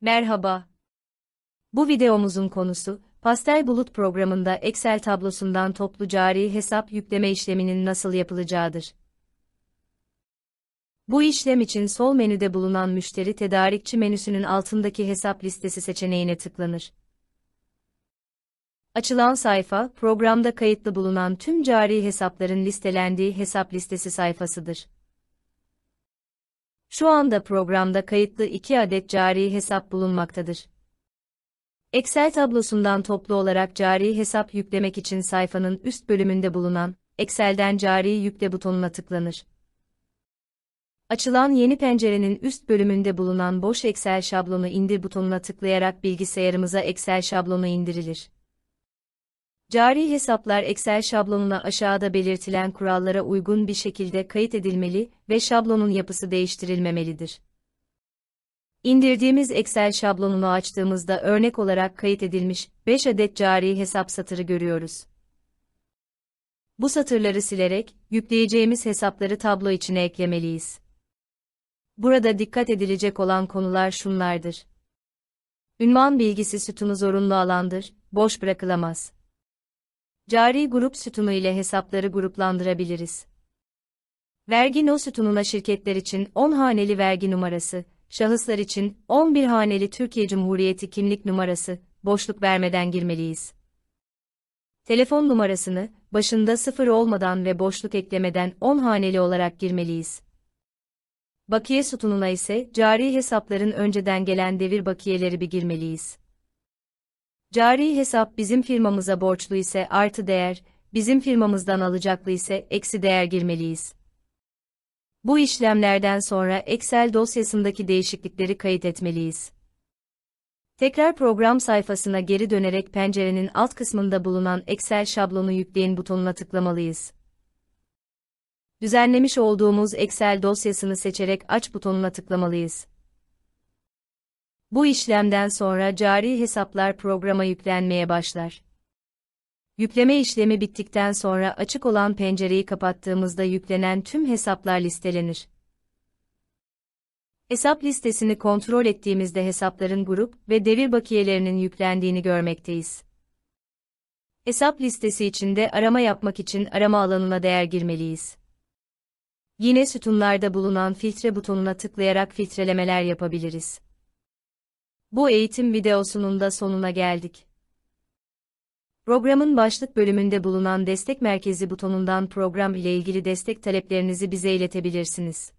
Merhaba. Bu videomuzun konusu, Pastel Bulut programında Excel tablosundan toplu cari hesap yükleme işleminin nasıl yapılacağıdır. Bu işlem için sol menüde bulunan müşteri tedarikçi menüsünün altındaki hesap listesi seçeneğine tıklanır. Açılan sayfa, programda kayıtlı bulunan tüm cari hesapların listelendiği hesap listesi sayfasıdır. Şu anda programda kayıtlı 2 adet cari hesap bulunmaktadır. Excel tablosundan toplu olarak cari hesap yüklemek için sayfanın üst bölümünde bulunan Excel'den cari yükle butonuna tıklanır. Açılan yeni pencerenin üst bölümünde bulunan boş Excel şablonu indir butonuna tıklayarak bilgisayarımıza Excel şablonu indirilir. Cari hesaplar Excel şablonuna aşağıda belirtilen kurallara uygun bir şekilde kayıt edilmeli ve şablonun yapısı değiştirilmemelidir. İndirdiğimiz Excel şablonunu açtığımızda örnek olarak kayıt edilmiş 5 adet cari hesap satırı görüyoruz. Bu satırları silerek yükleyeceğimiz hesapları tablo içine eklemeliyiz. Burada dikkat edilecek olan konular şunlardır. Ünvan bilgisi sütunu zorunlu alandır, boş bırakılamaz. Cari grup sütunu ile hesapları gruplandırabiliriz. Vergi no sütununa şirketler için 10 haneli vergi numarası, şahıslar için 11 haneli Türkiye Cumhuriyeti kimlik numarası, boşluk vermeden girmeliyiz. Telefon numarasını, başında sıfır olmadan ve boşluk eklemeden 10 haneli olarak girmeliyiz. Bakiye sütununa ise cari hesapların önceden gelen devir bakiyeleri bir girmeliyiz. Cari hesap bizim firmamıza borçlu ise artı değer, bizim firmamızdan alacaklı ise eksi değer girmeliyiz. Bu işlemlerden sonra Excel dosyasındaki değişiklikleri kayıt etmeliyiz. Tekrar program sayfasına geri dönerek pencerenin alt kısmında bulunan Excel şablonu yükleyin butonuna tıklamalıyız. Düzenlemiş olduğumuz Excel dosyasını seçerek aç butonuna tıklamalıyız. Bu işlemden sonra cari hesaplar programa yüklenmeye başlar. Yükleme işlemi bittikten sonra açık olan pencereyi kapattığımızda yüklenen tüm hesaplar listelenir. Hesap listesini kontrol ettiğimizde hesapların grup ve devir bakiyelerinin yüklendiğini görmekteyiz. Hesap listesi içinde arama yapmak için arama alanına değer girmeliyiz. Yine sütunlarda bulunan filtre butonuna tıklayarak filtrelemeler yapabiliriz. Bu eğitim videosunun da sonuna geldik. Programın başlık bölümünde bulunan destek merkezi butonundan program ile ilgili destek taleplerinizi bize iletebilirsiniz.